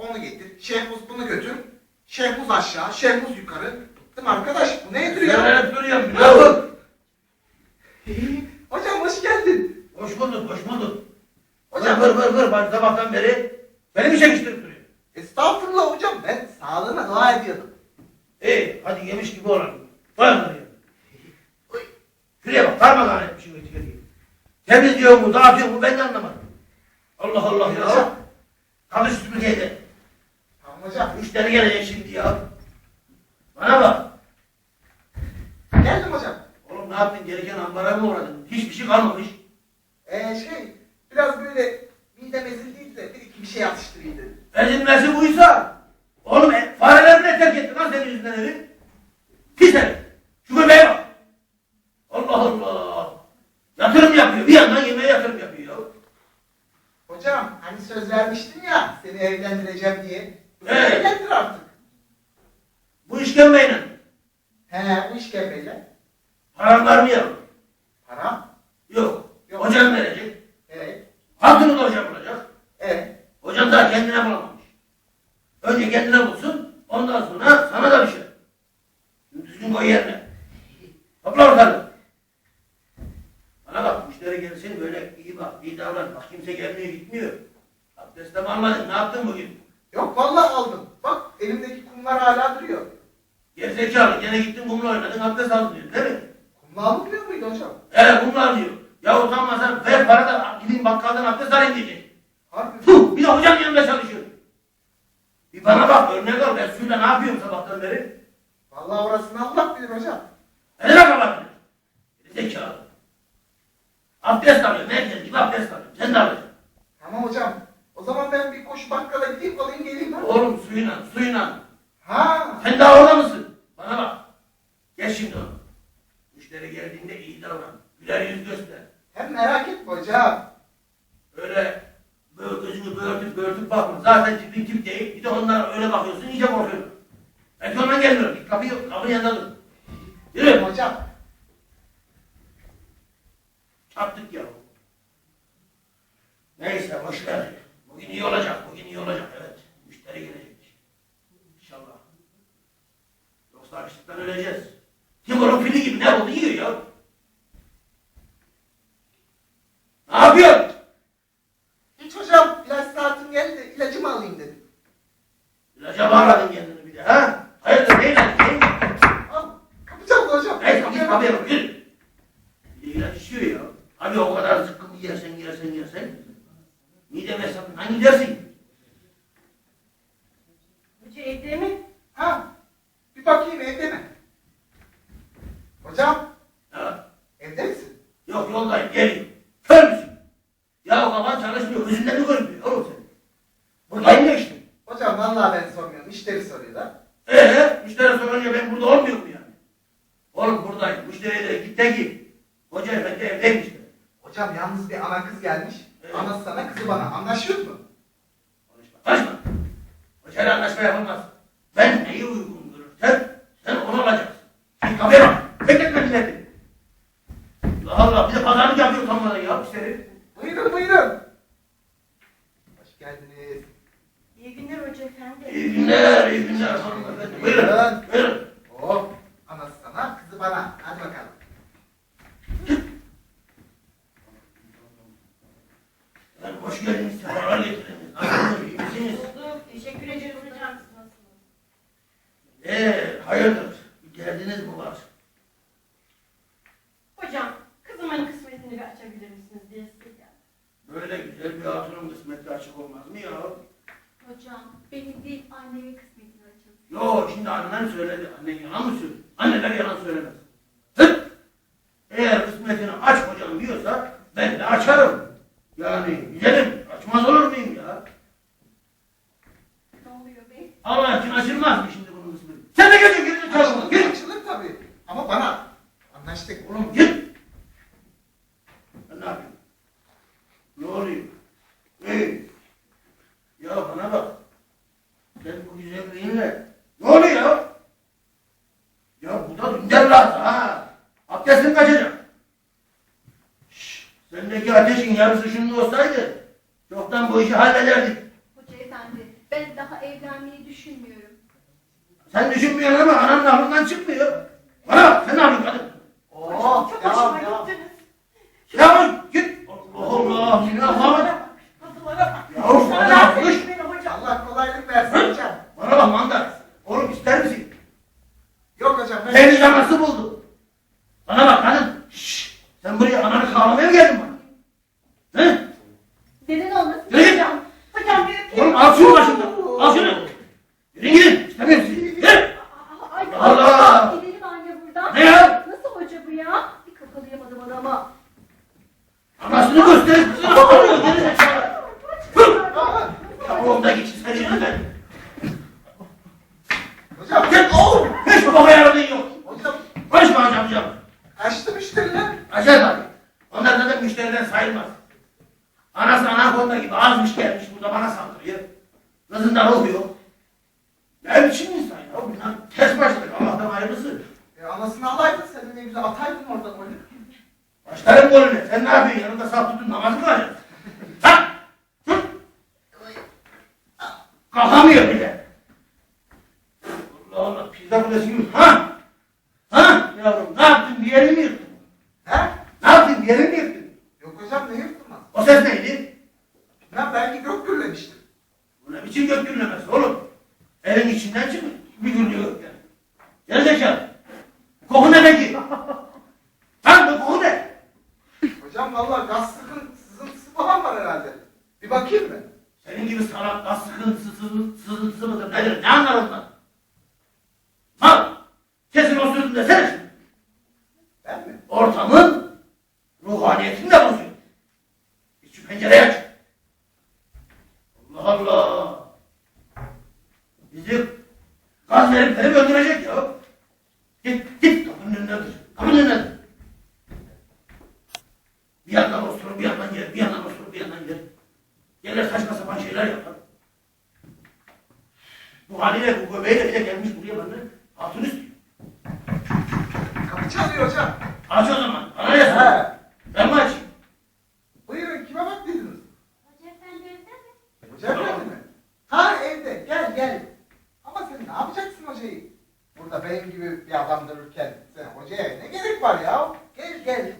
onu getir. Şehmuz bunu götür. Şehmuz aşağı, Şehmuz yukarı. Bıktım arkadaş. Bu ya? Söyleyip duruyorum biliyor musun? Hocam hoş geldin. Hoş bulduk, hoş bulduk. Hocam- vır vır vır bak sabahtan beri beni mi çekiştirip duruyor? Estağfurullah hocam. Ben sağlığına dua ediyordum. İyi hadi yemiş gibi olalım. Koy onları ya. Şuraya bak darmadağın etmişim etiketi. Temizliyor mu, dağıtıyor mu ben de anlamadım. Allah Allah ya. Hocam. Kalış süpürgeyle. Tamam hocam. Müşteri gelecek şimdi ya. Bana bak. Geldim hocam. Oğlum ne yaptın? Gereken ambara mı uğradın? Hiçbir şey kalmamış. Ee, şey biraz böyle midem ezildiydi de bir iki bir şey atıştırayım dedim. Ezilmesi buysa. Oğlum e, fareler ne terk etti lan senin yüzünden evi? Pis herif. Şu göbeğe bak. Allah Allah. Yatırım yapıyor. Bir yandan yemeğe yatırım yapıyor ya. Hocam hani söz vermiştin ya seni evlendireceğim diye. Evet. Evlendir artık. Bu işkembeyle He bu işkembeyle. param var mı ya? Para. Yok. Yok. Hocam verecek. Evet. Hatunu da hocam bulacak. Evet. Hocam daha kendine bulamamış. Önce kendine bulsun. Ondan sonra sana da bir şey. Düzgün koy yerine. Topla ortalığı. Bana bak müşteri gelsin böyle iyi bak, iyi kimse gelmiyor gitmiyor. Abdest de mi almadın? Ne yaptın bugün? Yok vallahi aldım. Bak elimdeki kumlar hala duruyor. Gerizekalı gene gittin kumla oynadın abdest aldın diyor değil mi? Kumla alınmıyor muydu hocam? Evet kumla alıyor. Ya utanmasan ver para da gidin bakkaldan abdest alayım diyecek. Harbi. Puh, bir de hocam yanında çalışıyor. Bir bana bak örnek al ben suyla ne yapıyorum sabahtan beri? Vallahi orasını Allah bilir hocam. Ne demek kapatın? Zekalı. Abdest alıyorum herkes gibi abdest alıyorum. Sen de alacaksın. Tamam hocam. O zaman ben bir koşu bakkala gideyim alayım geleyim ha. Oğlum suyuna suyuna. Ha. Sen daha orada mısın? Bana bak. Geç şimdi onu. Müşteri geldiğinde iyi davran. Güler yüz göster. Hem merak etme hocam. Öyle böyle gözünü böğürtüp böğürtüp bakma. Zaten tipin tip değil. Bir de onlara öyle bakıyorsun iyice korkuyorsun. Belki ondan gelmiyor. Git kapıyı, kapının yanında dur. Yürü. Hocam. Çarptık ya. Neyse boş ver. Bugün iyi olacak. Bugün iyi olacak. Evet. Müşteri gelecek. İnşallah. Yoksa açlıktan öleceğiz. Timur'un fili gibi ne oldu yiyor ya. Ne yapıyorsun? Hiç hocam ilaç saatim geldi ilacımı alayım dedim. İlaca bağladın kendini bir de ha? Hayırdır neyle? Neyle? Al. Kapacağım da hocam. Neyse git kapıya bak yürü. Bir de ilaç içiyor ya. Abi o kadar zıkkım yersen yersen yersen. Midem hesabın hangi dersin? Hoca evde mi? Ha. Bir bakayım evde mi? Hocam Ha? evde misin? Yok yoldayım geleyim. Kör müsün? Ya kafan çalışmıyor. Gözünden mi görünmüyor oğlum sen? Buradayım ya işte. Hocam vallahi ben sormuyorum. İşleri soruyor da. Ee, müşteri sorunca ben burada olmuyor mu yani? Oğlum buradayım. Müşteriye de git de ki. Hoca efendi evdeymiş de. Hocam yalnız bir ana kız gelmiş. Evet. Anası sana kızı bana. Anlaşıyor mu? Anlaşma yapılmaz. Ben neyi uygun görürsem sen onu alacaksın. Kapıya bak. Bekletme milleti. Allah Allah. Bir de pazarlık yapıyor utanmadan ya müşteri. Buyurun buyurun. Hoş geldiniz. İyi günler hoca efendi. İyi günler, iyi günler hanımefendi. Buyurun. Buyurun. Oh. Anası sana kızı bana. Hadi bakalım. Ben hoş geldiniz. Sefalar getirdiniz. Nasılsınız? iyi misiniz? Oldu. Teşekkür ederiz hocam. Siz nasılsınız? Ee, hayırdır? Bir derdiniz mi var? Hocam kızımın kısmetini bir açabilir misiniz diye size geldim. Böyle güzel bir hatunun kısmeti açık olmaz mı ya? Hocam benim değil annemin kısmetini açın. Yo şimdi annen söyledi. Annen yalan mı Anneler yalan söylemez. Hı? Eğer kısmetini aç hocam diyorsa ben de açarım. Yani güzelim açmaz olur muyum ya? Ne oluyor bey? Allah için açılmaz mı şimdi bunun kısmeti? Sen de gel gel gel çalma. Açılır, tabii. Ama bana. Anlaştık. Oğlum git. Ben ne yapayım? Ne oluyor? Hey. Ya bana bak. Sen bu güzelliğinle. Ne oluyor ya? Ya bu da dünden lazım ha. Abdestin kaçacak. Şşş. Sendeki ateşin yarısı şunun olsaydı. Çoktan bu işi hallederdik. Hoca efendi ben daha evlenmeyi düşünmüyorum. Sen düşünmüyorsun ama ananın aklından çıkmıyor. Bana bak sen ne yapıyorsun kadın? Oo, Çok devam hoşuma devam. gittiniz. Ya bak git. Allah Allah. Seni Allah'a bak. Kapılara bak. Yavrum Sana bana rahatsız bak. Kış. etmeyin hocam. Allah kolaylık versin hocam. Bana bak manda. Oğlum ister misin? Yok hocam ben... Seni canası buldu. Bana bak kadın. Şşş. Sen buraya ananı kavlamaya mı geldin bana? He? Neden olmasın Yürü git. hocam? Hocam bir öpeyim. Oğlum al şunu başımdan. Al şunu. Yürü gidin. İstemiyorum sizi. Yürü. Ay, Allah! Gidelim anne buradan. Ne ya? Nasıl hoca bu ya? Bir kakalayamadım adama. Kızını alıyor. Geri zekalı. Hı. Ya oğlum da git senin yüzünden. Hocam, Git. Oh. Hiç baba yaradın yok. hocam Konuşma hocam hocam. kaçtı müşteriler. Acayip abi. Onlar zaten müşteriden sayılmaz. Anası anakonda gibi azmış gelmiş burada bana saldırıyor. Kızından oluyor. Ne biçim insan ya? Bunlar ters başladık. Allah'tan hayırlısı. E, anasını alaydın sen de ne güzel ataydın oradan golü. Başlarım golüne. Sen ne yapıyorsun? Yanında saf tutun namaz mı kılacaksın? Ha? Hı? Kalkamıyor bile. Allah Allah. Pizza kulesi gibi. Ha? Ha? Yavrum ne yaptın? Bir yerini mi yırttın? He? Ne yaptın? Bir yerini mi yırttın? Yok hocam ne yırtılmaz. O ses neydi? Ben belki gök gürlemiştim. Bu ne biçim gök gürlemesi oğlum? Evin içinden çıkmış. Bir gürlüyor yani. Gel zekalı. Koku ne peki? Lan bu koku ne? Vallahi gaz sızıntısı falan var herhalde. Bir bakayım mı? Senin gibi salak gaz sıkıntısı, sızı- sızıntısı mıdır nedir? Ne anlar ondan? Mal! Kesin o sözünü desene şimdi. Ben mi? Ortamın ruhaniyetini de bozuyor. Git şu pencereyi aç. Allah Allah. Bizi gaz verip verip öldürecek ya. Git git kapının önüne otur. Kapının önüne otur. Bir yandan oturur bir yandan gelir. Bir yandan oturur bir yandan gelir. Gelir saçma sapan şeyler yapar. Bu haliyle bu göbeğiyle bile gelmiş buraya bana. Hatun istiyor. Kapı çalıyor hocam. Aç o zaman. Bana ne sor? He. Ben mi açayım? Buyurun kime baktıydınız? Hoca efendi evde mi? Hoca geldi mi? Ha evde gel gel. Ama sen ne yapacaksın hocayı? Burada benim gibi bir adam dururken sen hocaya ne gerek var ya? Gel gel.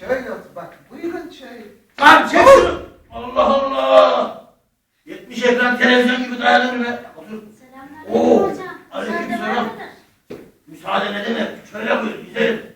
Şöyle otur bak. Buyurun şöyle. Lan çek şunu. Allah Allah. 70 ekran televizyon gibi dayalı önüne. Otur. Selamünaleyküm Oo, hocam. aleyküm Müsaade selam. var mıdır? Müsaade ne demek? Şöyle buyur güzelim.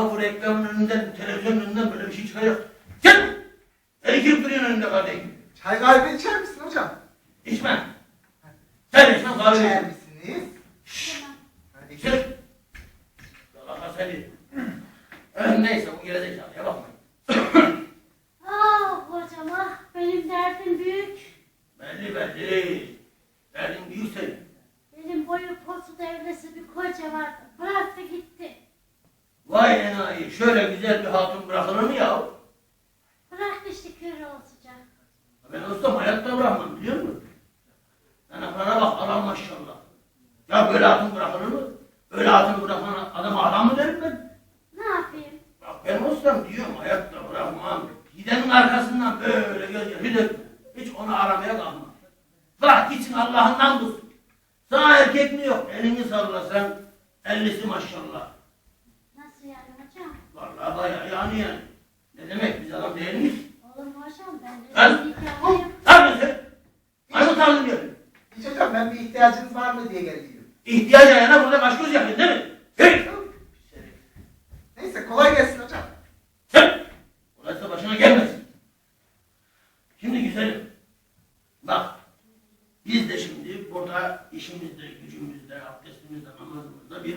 Ya bu reklamın önünden, televizyonun önünden böyle bir şey çıkacak. Gel. Eli girip duruyorsun önünde kardeşim. Çay kahve içer misin hocam? İçme. Sen içme kahve İçer içme. misiniz? Tamam. Hadi İçer. Yalaka seni. Neyse bu gerizekalıya bakmayın. Ah hocam ah benim derdim büyük. Belli belli. Derdin büyük senin. Benim boyu posu devlesi bir koca vardı. Bıraktı gitti. Vay enayi şöyle güzel bir hatun bırakılır mı ya? Bıraktı işte kör olacak. Ben olsam hayatta bırakmam biliyor musun? Yanaklarına bak adam maşallah. Ya böyle hatun bırakılır mı? Öyle hatun bırakan adama adam mı derim ben? Ne yapayım? Bak ben olsam diyorum hayatta bırakmam. Gidenin arkasından böyle gözyaşı dökme. Hiç onu aramaya kalma. Bırak gitsin Allah'ından bulsun. Sana erkek mi yok? Elini sallasan ellisi maşallah. Nasıl yani. Ne demek biz adam değil miyiz? Hocam ben de sen? Maymun tarzı diyor. Hocam ben bir ihtiyacınız var mı diye geldim. İhtiyaç ayağına burada baş göz yapıyorsun değil mi? Hey! Neyse kolay gelsin hocam. Sen! Orası başına gelmesin. Şimdi güzelim. Bak. Biz de şimdi burada işimizde, gücümüzde, abdestimizde, namazımızda bir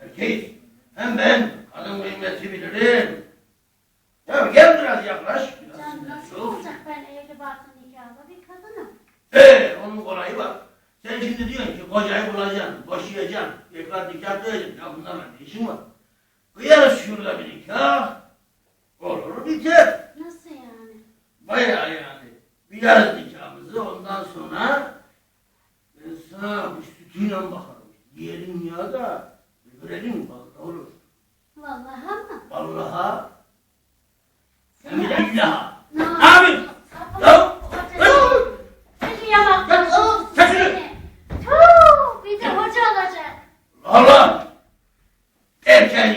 erkeğiz. Hem ben kadın kıymeti bilirim. Ya gel biraz yaklaş. Biraz sinirli nasıl ol. olacak ben evli barklı nikahlı bir kadınım. Ee, onun kolayı var. Sen şimdi diyorsun ki kocayı bulacaksın, boşayacaksın, tekrar nikah kıyacaksın. Ya bunlarla ne işin var? Kıyarız şurada bir nikah. Olur biter. Nasıl yani? Bayağı yani. Kıyarız nikahımızı ondan sonra ben sana bu sütüyle bakarım. Yiyelim ya da görelim vallahi olur. Vallaha mı? Vallaha. Billaha. Abi. Ya. Sesini bak. Sesini. Bir de hoca olacak. Allah. Erken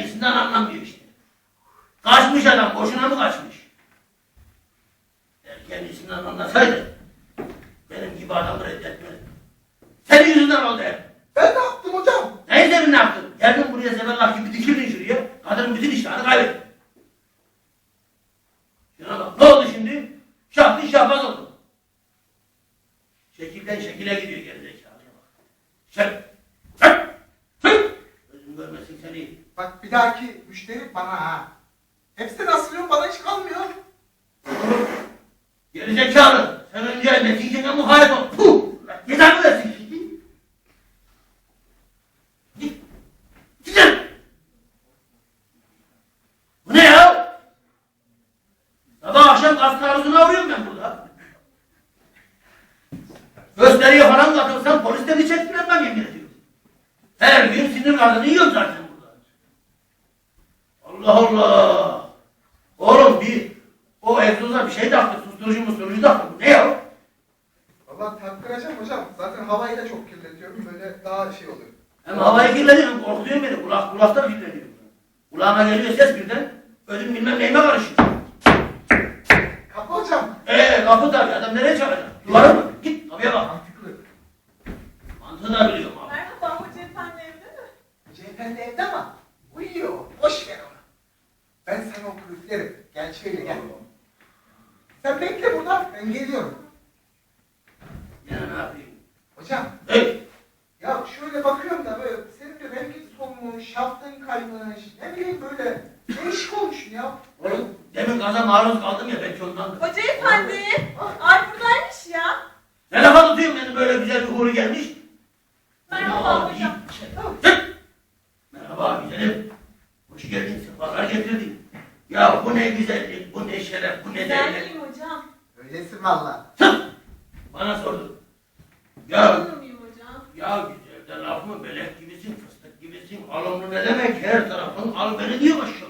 Sen, sen, sen. Gözüm görmesin seni. Bak bir dahaki müşteri bana ha. Hepsini asılıyorsun bana hiç kalmıyor. Gerizekalı. Sen önce neticene muhalefet ol. Puh! Cezanı versin şimdi. Git. Gidin. Bu ne ya? Sabah akşam gaz taarruzuna vuruyorum ben burada. Gösteriye falan katılsam polis de bir çektiremem yemin ediyorum. Her gün sinir gazını yiyorum zaten burada. Allah Allah. Oğlum bir o egzoza bir şey taktı, susturucu musturucu taktı. Ne ya? Valla taktıracağım hocam. Zaten havayı da çok kirletiyorum. Böyle daha şey oluyor. Hem havayı kirletiyorum, korkutuyor beni. Kulak, kulakta kirletiyor. Kulağıma geliyor ses birden, ödüm bilmem neyime karışıyor. Kapı hocam. Eee kapı tabii, adam nereye çağıracak? Duvara mı? Git, kapıya bak. Mantıklı. Mantığı da biliyorum abi. Merhaba hoca efendi evde mi? Cephendi evde ama uyuyor. Boş ver onu. Ben sana o kulüplerim. Gel şöyle gel. Sen bekle burada. Ben geliyorum. Ya ne yapayım? Hocam Hey, ya şöyle bakıyorum da böyle senin de rengin solmuş, şaftın kaymış. Ne bileyim böyle değişik olmuşsun ya. oğlum demin gaza maruz kaldım ya belki ondan. Hoca efendi. Ay buradaymış ya. Ne lafa tutuyorsun beni böyle güzel bir huri gelmiş? Merhaba hocam. Merhaba güzelim. Hoş geldin, sefalar getirdin. Ya bu ne güzellik, bu ne şeref, bu ne Güzel değerlik. miyim hocam? Öylesin valla. Bana sordun. Ya, ya güzel de laf mı? Melek gibisin, gibisin. Alımlı ne demek? Her tarafın al beni diyor maşallah.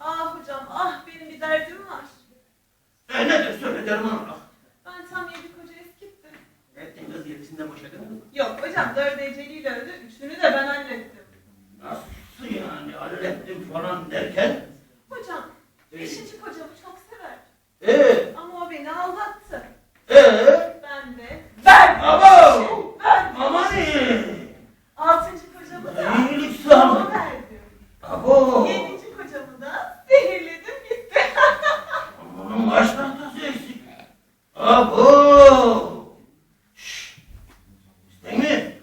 Ah hocam ah benim bir derdim var. E ne de söyle derman Allah. Ben tam yedi koca eskittim. Ettin kız yedisinde boşadın mı? Yok hocam dört eceliyle öldü. Üçünü de ben hallettim. Nasıl yani? Hallettim falan derken? Hocam Ee, beşinci kocamı çok sever. Ee, Ama o beni aldattı. ee, Ben de verdim. Abo! Verdim. aman iyi. Altıncı kocamı da İyilik ona sağlık. verdim. Abo. Yedinci kocamı da zehirledim gitti. Bunun baş tahtası eksik. Abo. Şşş. İstedin mi?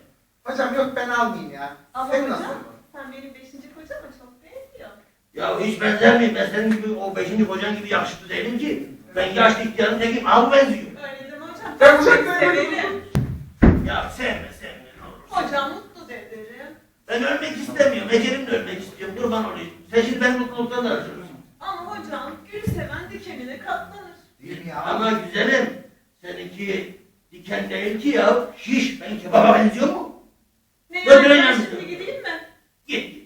Hocam yok ben almayayım ya. Ama Sen hocam nasıl? sen benim beşinci kocama çok benziyor. Ya hiç benzer miyim? Ben senin gibi o beşinci kocan değilim ki. Ben yaşlı ihtiyarın tekiyim. Al benziyor. Öyle deme hocam. Ben hocam görmedim. Ya sevme sevme ne olur. Hocam mutlu ederim. Ben ölmek istemiyorum. Ecelimle ölmek istiyorum. Kurban olayım. Sen şimdi benim mutluluktan da harcıyorsun. Ama hocam gül seven dikenine katlanır. Değil mi ya? Ama güzelim. Seninki diken değil ki ya. Şiş. Ben kebaba benziyor mu? Ne yani ben şimdi gideyim mi? Git